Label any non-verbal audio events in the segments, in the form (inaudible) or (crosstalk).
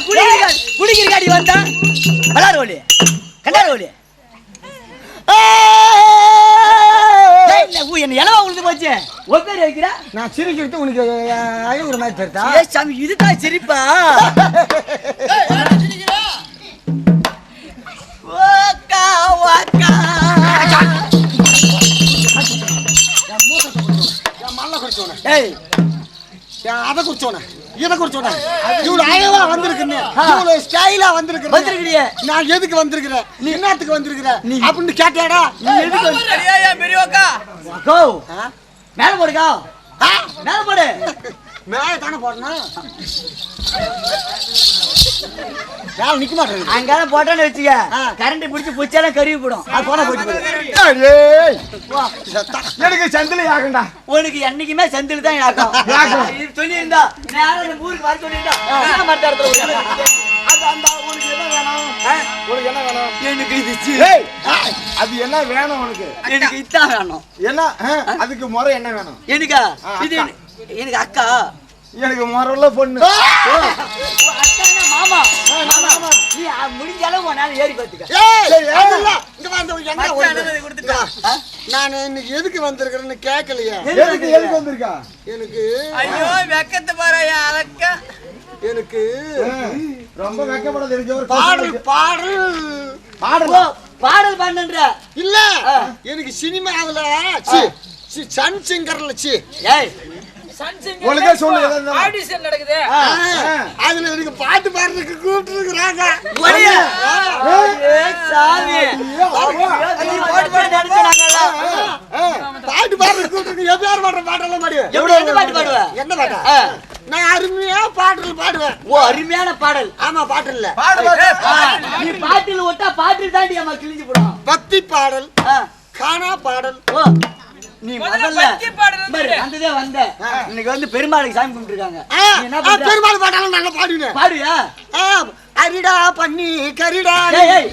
குடிக்கிற குடிக்கிற காடி வந்தா? விளாடு ஒலி கண்டாரு ஒலி என்ன இலவா உழுது போச்சு. ஒப்பேரி வைக்கிற நான் சிரிக்கிறது உனக்கு ஐநூறு மாதிரி தெரியுதா? ஏ சாமி இதுதான் சிரிப்பா? ஓக்கா ஏய் அதை குறிச்சோன இதை குறிச்சோன இவ்வளவு அழகா வந்திருக்குன்னு. இவ்வளவு ஸ்டைலா வந்திருக்கு வந்திருக்கிறியே. நான் எதுக்கு வந்திருக்கிறேன்? நீ என்னத்துக்கு வந்திருக்கிற? நீ- அப்படின்னு கேட்டாடா நீ எதுக்கு வந்து- கோ. ஆ? மேல போடுக்கா? மேல போடு. மேல தானே போடணும்? மேல நிக்க மாட்டேங்குது? அங்கால போட்டோன்னு வச்சுக்க. ஆ. கரண்ட் பிடிச்சி புச்சாலும் கருவி போடும். அது போனா போயிட்டு. எனக்கு சந்தில ஆகண்டா உனக்கு என்னைக்குமே செந்தில் தான் சொல்லியிருந்தா நேரம் ஊருக்கு வர சொல்லியிருந்தா உனக்கு என்ன வேணும்? உனக்கு என்ன வேணும்? எனக்கு இது அது என்ன வேணும் உனக்கு? எனக்கு இதான் வேணும். என்ன? அதுக்கு முறை என்ன வேணும்? எனக்கா? இது எனக்கு அக்கா. எனக்கு முறைல பொண்ணு. மாமா. மாமா நீ முடிஞ்ச அளவு ஒரு நாள் ஏறி பார்த்துக்க. நான் இன்னைக்கு எதுக்கு வந்திருக்கிறேன்னு கேட்கலையே எதுக்கு? எதுக்கு வந்திருக்கா? எனக்கு ஐயோ வெக்கத்தை பாரு அழக்க. எனக்கு ரொம்ப ஒரு பாடல் பாடல். பாடல். பாடல் பண்ணுன்ற இல்ல. எனக்கு சினிமாவுல சி, சி, சன் சிங்கர்ல சி. ஏய் ஒழுங்கா சொல்லு. ஆடிஷன் நடக்குது. அதுல எனக்கு பாட்டு பாடுறதுக்கு கூப்பிட்டு இருக்கிறாங்க போட்டு போட்டு. பாட்டு பாடுறதுக்கு கூப்பிட்டு எப்பயாரு பாடுற பாட்டெல்லாம் பாடுவேன் எப்படி எந்த பாட்டு பாடுவ? என்ன பாட்டா. நான் அருமையா பாடல் பாடுவேன். ஓ அருமையான பாடல். ஆமா பாட்டு இல்ல. நீ பாட்டில் விட்டா பாட்டில் தாண்டி கிழிஞ்சு போடும். பக்தி பாடல் கானா பாடல் ஓ. நீ முதல்ல வந்ததே வந்த. இன்னைக்கு வந்து பெருமாளுக்கு சாமி கும்பிட்டுருக்காங்க. ஆ, நீ என்ன ஆ, பண்ற பெருமாள் பாட்டாலும் நல்லா பாடுவேன். பாடுவியா? ஆ, அரிடா பண்ணி கரிடா. ஏய் ஏய்.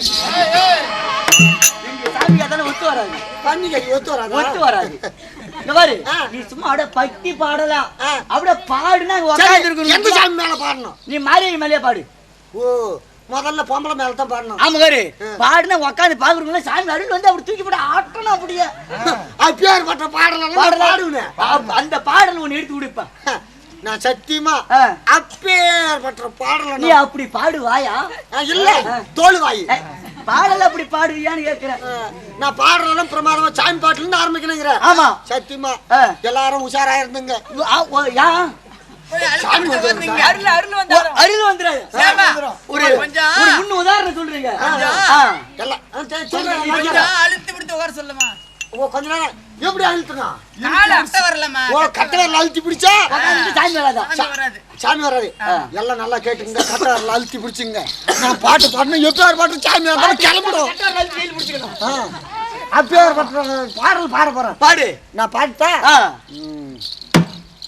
எங்க சாமிக்கு அதானே ஒத்து வராது. பண்ணி கறி ஒத்து வராதா? ஒத்து வராது. பாரு. நீ சும்மா அப்படியே பக்தி பாடலாம். அப்படியே பாடுனா எந்த சாமி மேல பாடணும்? நீ மாரியி மேலே பாடு. ஓ முதல்ல பொம்பளை மேல தான் பாடணும் ஆமா காரு பாடுனா உட்காந்து பாக்குறவங்க சாமி அருள் வந்து அப்படி தூக்கி போட்டு ஆட்டணும் அப்படியே. அப்பேர் பட்ட பாடலாம். பாடுவேன். அந்த பாடல் ஒண்ணு எடுத்து விடுப்பா நான் சத்தியமா. அப்பேர் பட்ட பாடலாம் நீ அப்படி பாடுவாயா? இல்ல. தோல் வாய் ஏய், பாடல் அப்படி பாடுவியான்னு கேக்குறேன் நான் பாடுறதும் பிரமாதமா சாமி பாட்டுல இருந்து ஆரம்பிக்கணுங்கிற. ஆமா. சத்தியமா. எல்லாரும் உஷாரா இருந்துங்க. அருள் சேமா, ஒரு கொஞ்சம் ஒரு முன்ன உதாரணம் சொல்றீங்க. அழுத்தி பிடித்து உட்கார சொல்லுமா. ஓ கொஞ்ச நேரம் எப்படி அழுத்துனா? கால அட்ட வரலமா ஓ கட்டவரில் அழுத்தி பிடிச்சா? சாமி வராதா? சாமி வராது. சாமி வராது. எல்லாம் நல்லா கேட்டுங்க கட்டவரில் அழுத்தி பிடிச்சுங்க நான் பாட்டு பாடணும் எப்பயார் பாட்டு சாமி வந்தாலும் கிளம்பிடும். ஆ. அப்பேர் பட்ட பாடல் பாட. போறேன் பாடு நான் பாட்டேன்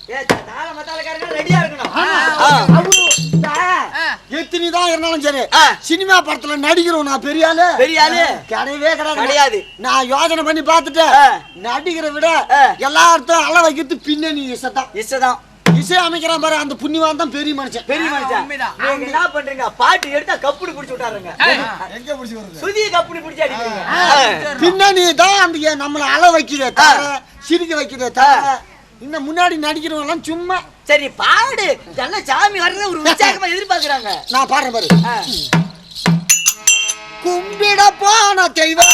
ஆ. ஏ, தாள மத்தாளக்காரங்க ரெடியா இருக்கணும். ஆ. ஆ. எத்தனை தான் இருந்தாலும் சரி. சினிமா படத்துல நடிக்கிறோம் நான் பெரிய ஆளு. பெரிய ஆளு. கிடையவே கிடையாது. கிடையாது. நான் யோசனை பண்ணி பார்த்துட்டேன். ஆ. நடிக்கிற விட. எல்லார்த்தும் அள வைக்கிறது பின்னணி இசைதான். இஷ்டதான் இசை அமைக்கிறான் பாரு அந்த புண்ணியவான் தான் பெரிய மனுஷன். பெரிய மனுஷன். உண்மைதான். நீங்க என்ன பண்றீங்க? பாட்டு எடுத்தா கப்புடி புடிச்சு விட்டாருங்க எங்க பிடிச்சி வருது சுதிய கப்புடி புடிச்சு அடிக்கிறீங்க. பின்னணி தான் அந்த நம்மளை அள வைக்கிறதே சிரிக்க வைக்கிறதே இன்னும் முன்னாடி நடிக்கிறவங்க எல்லாம் சும்மா சரி பாடு. நல்ல சாமி வர்றது ஒரு உற்சாகமா எதிர்பார்க்கறாங்க. நான் பாடுறேன் பாரு. கும்பிட போன தெய்வம்.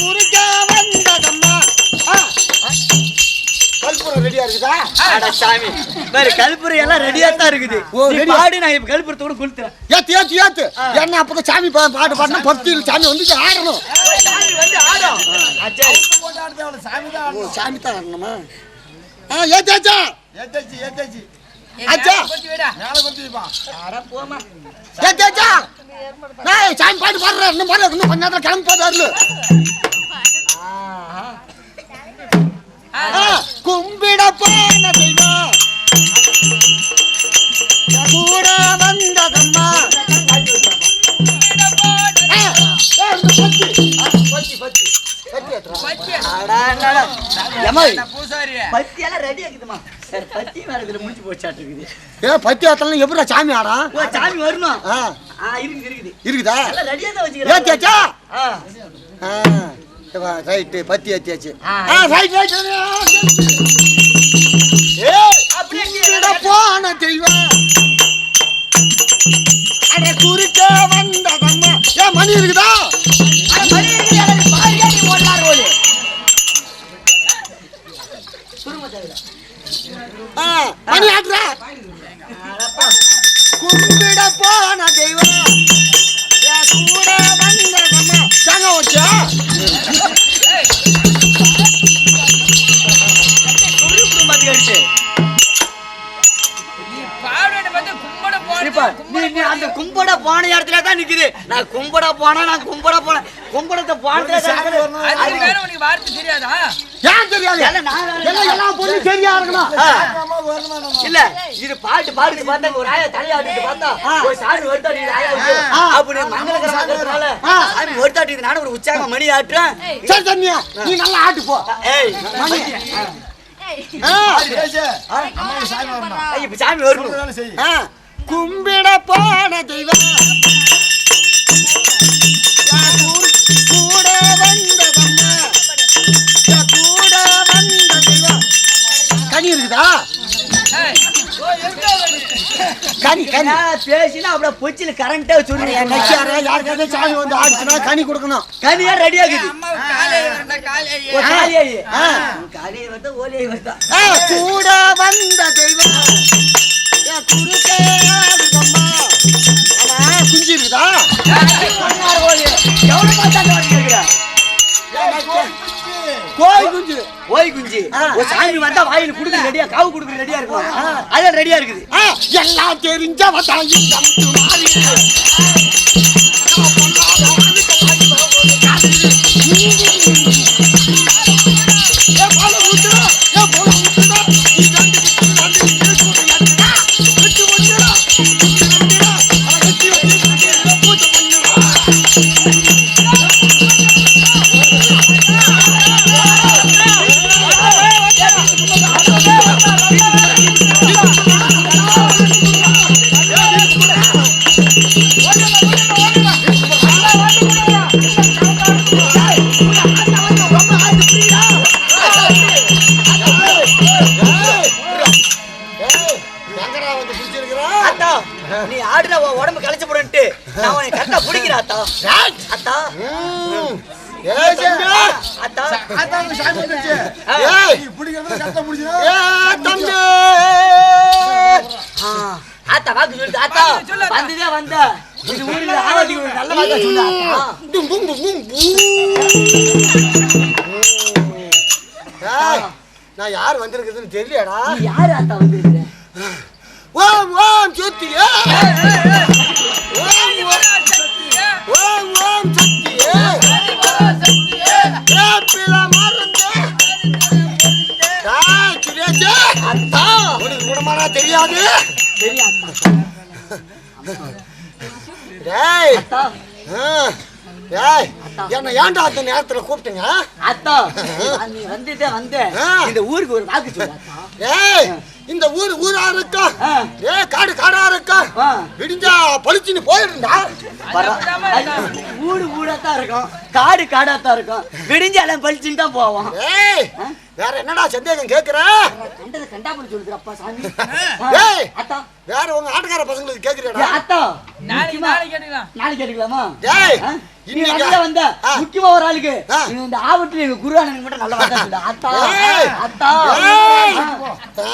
குறுக்க வந்ததம்மா. கற்பூரம் ரெடியா இருக்குதா? அட சாமி. பாரு கல்புரை எல்லாம் ரெடியா தான் இருக்குது. நீ? பாடு நான் இப்ப கல்புரத்தோட கொளுத்துறேன். ஏத்து ஏத்து ஏத்து. என்ன அப்பதான் சாமி பாட்டு பாடினா பக்தியில் சாமி வந்து ஆடணும். சாமி தான் ஆடணுமா. ஆ ஏத்தாச்சு ஏத்தாச்சு அச்சா. கொஞ்சம் விடா. மேல கொத்திப்பா அட போமா ஏத்து ஏச்சா ஏய் சாமி பாட்டு பாடுறேன் இன்னும் பாடு இன்னும் கொஞ்ச நேரத்துல கிளம்பி போதாரு கும்பிட போன தெய்வம். கூட வந்ததம்மா. பத்தி. பத்தி எப்படா சாமி ஆடா? ஓ சாமி வரணும். இருக்குது ஏத்தியாச்சா ரைட்டு பத்தி ஏத்தியாச்சு. ரைட் ரைட் போன தெய்வம். அட குறுக்க வந்ததம்மா. ஏ மணி இருக்குதா? போனா நான் கும்பட போனேன் கும்படத்தை வார்த்தை தெரியாதா? ஏன் எல்லா பொருளும் சரியா இருக்கணும் இல்ல. இது பாட்டு பாடுக்கு பார்த்தா ஒரு ஆயா தலையாட்டிட்டு பார்த்தா ஒரு சாமி அப்படி சாமி ஒருத்தாட்டி நானும் ஒரு உற்சாக மணி ஆட்டுறேன். சரி தண்ணியா நீ நல்லா ஆட்டு போ. சாமி வரணும். கும்பிட போன தெய்வம். கனி கனி. நான் பேசினா அப்படியே பொச்சில கரண்டா சொல்லி நச்சியாரா யாருக்காவது சாமி வந்து ஆடுச்சுன்னா கனி கொடுக்கணும். கனியா ரெடி ஆகுது. காலியை கூட வந்த தெய்வம். குறுக்கே ஓய் குஞ்சு. ஒரு சாமி வந்தா வாயில குடுக்குற ரெடியா காவு குடுக்குற ரெடியா இருக்கும்? அதான் ரெடியா இருக்குது. எல்லாம் தெரிஞ்சவ இந்த முத்து மாறி. உன் உடம்பு களைச்சு போடுன்ட்டு நான் உன்னை கரெக்டா பிடிக்கிறேன் அத்தா. ஏய், அத்தா. அத்தா வாக்கு சொல்லிட்டு அத்தா. வந்துதே வந்த. இது ஊரில் நல்ல வாக்கா சொல்லு. ஏய், நான் யார் வந்திருக்குதுன்னு தெரியலடா. யாரு ஆத்தா வந்திருக்கிற? ஓம் ஓம் சக்தியே ஓம் ஓம் ஓம் ஓம் சக்தியே ஏப்பில மருந்து ஏய், சுரேஷே. அத்தா உனக்கு குணமானா தெரியாது. டேய். டேய். என்ன ஏன்டா அந்த நேரத்துல கூப்பிட்டீங்க? அத்தா. (laughs) நீ வந்துட்டே வந்த. இந்த ஊருக்கு ஒரு வாக்கு சொல்லு ஏய் இந்த ஊர் ஊரா இருக்கா. ஏய் காடு காடா இருக்கா. விடிஞ்சா பளிச்சுன்னு போயிருந்தா ஊடு ஊடா தான் இருக்கும். காடு காடா தான் இருக்கும் விடிஞ்சாலும் பழிச்சுன்னு தான் போவோம். ஏய் வேற என்னடா சந்தேகம் கேக்குற? கண்டதை கண்டாபுரம் சொல்லுதுப்பா சாமி? ஏய். அத்தா வேற உங்க ஆட்டக்கார பசங்களுக்கு கேக்குறியாடா? அத்தா நாளைக்கு நாளைக்கு கேட்டுக்கலாம். நாளைக்கு கேட்டுக்கலாமா? டேய் இன்னைக்கு- வந்த. முக்கியமா ஒரு ஆளுக்கு. இந்த ஆவட்டுல எங்க குருவானனுக்கு மட்டும் நல்ல வார்த்தை அத்தா. அத்தா.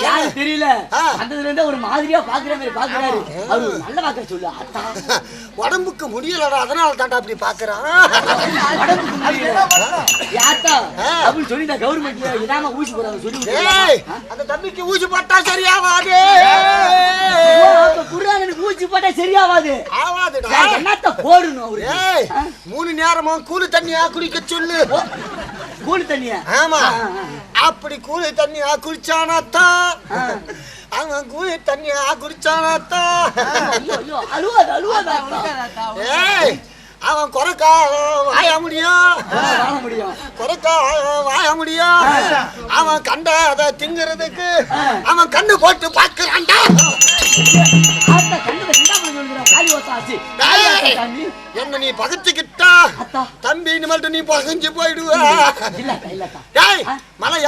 யாரு தெரியல? ஆ. வந்ததுல இருந்தே ஒரு மாதிரியா பாக்குற மாதிரி பாக்குறாரு. அவரு நல்ல வார்த்தை சொல்லு அத்தா. உடம்புக்கு முடியலடா அதனால தாண்டா அப்படி பாக்குறான் உடம்புக்கு முடியல. யாத்தா ஆ. அப்படின்னு சொல்லி இந்த கவர்மெண்ட்ல இதாம ஊசி போறாங்க சொல்லி. அந்த தம்பிக்கு ஊசி போட்டா சரியாவாது. குருவானனுக்கு ஊசி போட்டா சரியாவாது. ஆவாதுடா. என்னத்த போடணும் அவரு ஏய் மூணு நேரமும் கூலி தண்ணியா குடிக்க சொல்லு. கூலி தண்ணியா? ஆமா. அப்படி கூலி தண்ணியா குடிச்சானாத்தான். அவன் கூலி தண்ணியா குடிச்சானாத்தான். ஐயோ ஐயோ அழுவாது அழுவாது. ஏய் அவன் குறைக்கா வாய முடியும். குறைக்கா வாய முடியும். அவன் கண்ட அதை திங்கிறதுக்கு அவன் கண்ணு போட்டு பார்க்கறான்டா. என்ன நீ பகச்சுக்கிட்டா? தம்பி இனிமேல்ட்டு நீ பகஞ்சு போயிடுவ. மலை.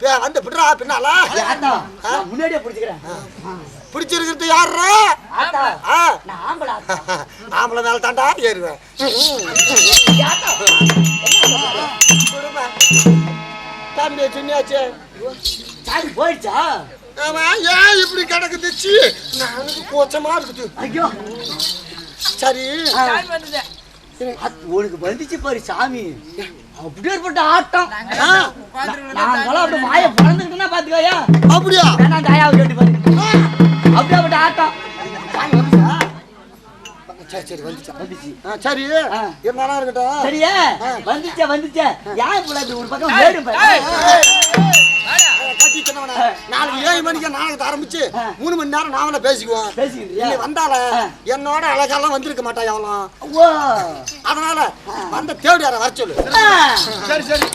பே- வந்து பிடுறா பின்னால. முன்னாடியே பிடிச்சுக்கிறேன் பிடிச்சிருக்கிறது யாருடா ஆத்தா. ஆ. நான் ஆம்பளை மேல தாண்டா ஏறுவேன். தம்பி சின்னாச்சு சாமி போயிடுச்சா? ஆமா ஏன் இப்படி கிடக்குது? சீ எனக்கு கூச்சமா இருக்குது. ஐயோ. சரி. உனக்கு வந்துச்சு பாரு சாமி. அப்படியே ஏற்பட்ட ஆட்டம் ஆ, நாங்களாம் அப்படி வாயை பிறந்துக்கிட்டோம்னா பாத்துக்கோயா. அப்படியா? ஆயாவை கேட்டு பாரு அப்படியே அப்படி ஆட்டம். சரி சரி. இருந்தாலும் இருக்கட்டும். சரியா. வந்துச்சே வந்துச்சே. இப்படி அப்படி ஒரு பக்கம் வேடும். கட்டி நாளைக்கு ஏழு மணிக்கு நாடகத்தை ஆரம்பிச்சு. மூணு மணி நேரம் நாமள பேசிக்குவோம்? நீ வந்தால. என்னோட அழகாலாம் வந்திருக்க மாட்டா எவனும் ஓ அதனால வந்த தேடி வர வர சொல்லு. சரி சரி.